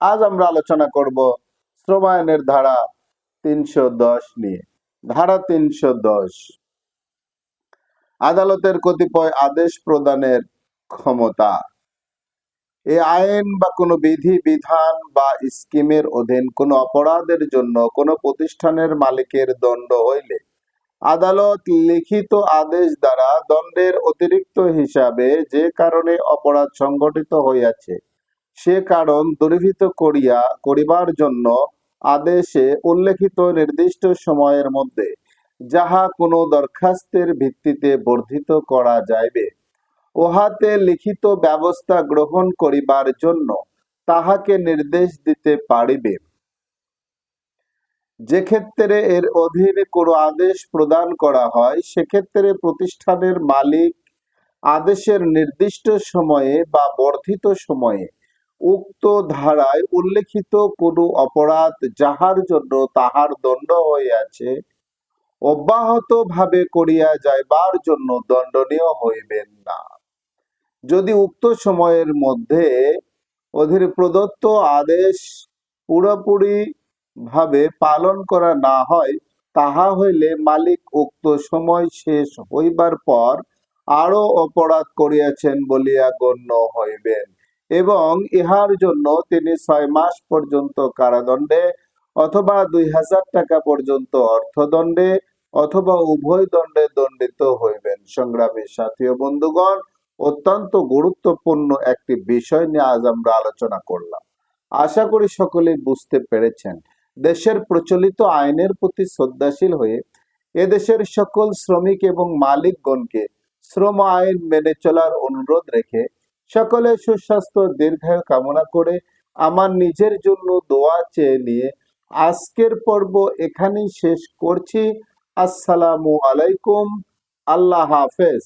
আজ আমরা আলোচনা করব শ্রমায়নের ধারা তিনশো দশ নিয়ে। ধারা তিনশো দশ। আদালতের কতিপয় আদেশ প্রদানের ক্ষমতা। এ আইন বা কোনো বিধি, বিধান বা স্কিমের অধীন কোনো অপরাধের জন্য কোনো প্রতিষ্ঠানের মালিকের দণ্ড হইলে আদালত লিখিত আদেশ দ্বারা দণ্ডের অতিরিক্ত হিসাবে যে কারণে অপরাধ সংঘটিত হইয়াছে সে কারণ দূরীভূত করিয়া, করিবার জন্য আদেশে উল্লেখিত নির্দিষ্ট সময়ের মধ্যে যাহা কোনো দরখাস্তের ভিত্তিতে বর্ধিত করা যাইবে, উহাতে লিখিত ব্যবস্থা গ্রহণ করিবার জন্য তাহাকে নির্দেশ দিতে পারিবে। যে ক্ষেত্রে এর অধীনে কোনো আদেশ প্রদান করা হয় সেক্ষেত্রে প্রতিষ্ঠানের মালিক আদেশের নির্দিষ্ট সময়ে বা বর্ধিত সময়ে উক্ত ধারায় উল্লেখিত কোনো অপরাধ যাহার জন্য তাহার দণ্ড হইয়াছে অব্যাহত ভাবে করিয়া যাইবার জন্য দণ্ডনীয় হইবেন না। যদি উক্ত সময়ের মধ্যে অধীর প্রদত্ত আদেশ পুরোপুরি ভাবে পালন করা না হয়, তাহা হইলে মালিক উক্ত সময় শেষ হইবার পর আরও অপরাধ করিয়াছেন বলিয়া গণ্য হইবেন। এবং ইহার জন্য তিনি ছয় মাস পর্যন্ত কারাদণ্ডে অথবা দুই হাজার টাকা পর্যন্ত অর্থদণ্ডে অথবা উভয় দণ্ডে দণ্ডিত হইবেন। সংগ্রামী সাথী ও বন্ধুগণ, অত্যন্ত গুরুত্বপূর্ণ একটি বিষয় নিয়ে আজ আমরা আলোচনা করলাম। আশা করি সকলেই বুঝতে পেরেছেন। দেশের প্রচলিত আইনের প্রতি শ্রদ্ধাশীল হয়ে এদেশের সকল শ্রমিক এবং মালিকগণকে শ্রম আইন মেনে চলার অনুরোধ রেখে সকলে সুস্বাস্থ্য, দীর্ঘায়ু কামনা করে আমার নিজের জন্য দোয়া চেয়ে নিয়ে আজকের পর্ব এখানেই শেষ করছি। আসসালামু আলাইকুম। আল্লাহ হাফেজ।